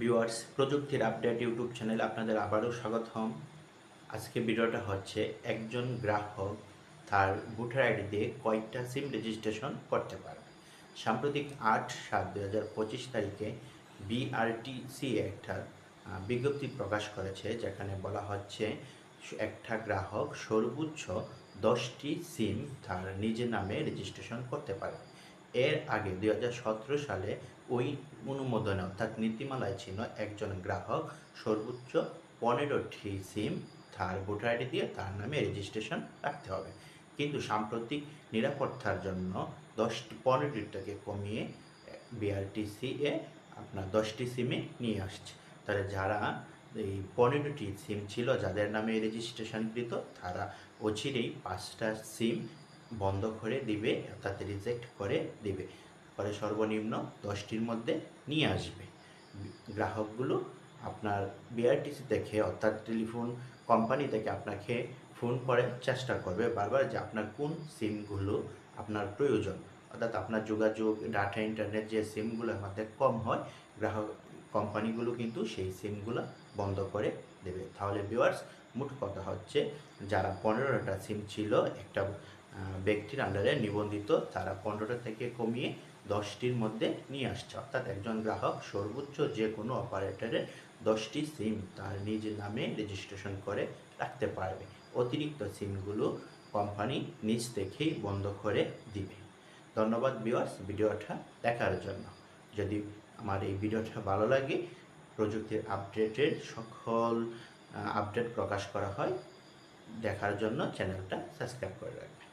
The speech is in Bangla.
ভিউয়ার্স, প্রযুক্তির আপডেট ইউটিউব চ্যানেল আপনাদের আবারও স্বাগতম। আজকে ভিডিওটা হচ্ছে একজন গ্রাহক তার ভোটার আইডি দিয়ে কয়েকটা সিম রেজিস্ট্রেশন করতে পারে। সাম্প্রতিক আট সাত দুই হাজার পঁচিশ তারিখে বিআরটিসি একটা বিজ্ঞপ্তি প্রকাশ করেছে যেখানে বলা হচ্ছে একটা গ্রাহক সর্বোচ্চ দশটি সিম তার নিজের নামে রেজিস্ট্রেশন করতে পারে। এর আগে দু হাজার সতেরো সালে ওই অনুমোদনে অর্থাৎ নীতিমালায় ছিল একজন গ্রাহক সর্বোচ্চ পনেরোটি সিম তার ভোটার আইডি দিয়ে তার নামে রেজিস্ট্রেশন রাখতে হবে। কিন্তু সাম্প্রতিক নিরাপত্তার জন্য দশটি, পনেরোটিটাকে কমিয়ে বিআরটিসি এ আপনার দশটি সিমে নিয়ে আসছে। তাহলে যারা এই পনেরোটি সিম ছিল, যাদের নামে রেজিস্ট্রেশনকৃত, তারা অচিরেই পাঁচটা সিম বন্ধ করে দিবে অর্থাৎ রিজেক্ট করে দিবে। পরে সর্বনিম্ন দশটির মধ্যে নিয়ে আসবে। গ্রাহকগুলো আপনার বিআরটিসি থেকে অর্থাৎ টেলিফোন কোম্পানি থেকে আপনাকে ফোন করে চেষ্টা করবে বারবার যে আপনার কোন সিমগুলো আপনার প্রয়োজন। অর্থাৎ আপনার যোগাযোগ, ডাটা, ইন্টারনেট যে সিমগুলোর মধ্যে কম হয়, গ্রাহক, কোম্পানিগুলো কিন্তু সেই সিমগুলো বন্ধ করে দেবে। তাহলে ভিউয়ার্স মোট কথা হচ্ছে যারা পনেরোটা সিম ছিল, একটা ব্যক্তির আন্ডারে নিবন্ধিত, তারা পনেরোটা থেকে কমিয়ে দশটির মধ্যে নিয়ে আসছে। অর্থাৎ একজন গ্রাহক সর্বোচ্চ যে কোনো অপারেটরের দশটি সিম তার নিজের নামে রেজিস্ট্রেশন করে রাখতে পারবে। অতিরিক্ত সিমগুলো কোম্পানি নিজ থেকেই বন্ধ করে দিবে। ধন্যবাদ বিওয়ার্স ভিডিওটা দেখার জন্য। যদি আমার এই ভিডিওটা ভালো লাগে, প্রযুক্তির আপডেটের সকল আপডেট প্রকাশ করা হয়, দেখার জন্য চ্যানেলটা সাবস্ক্রাইব করে রাখবেন।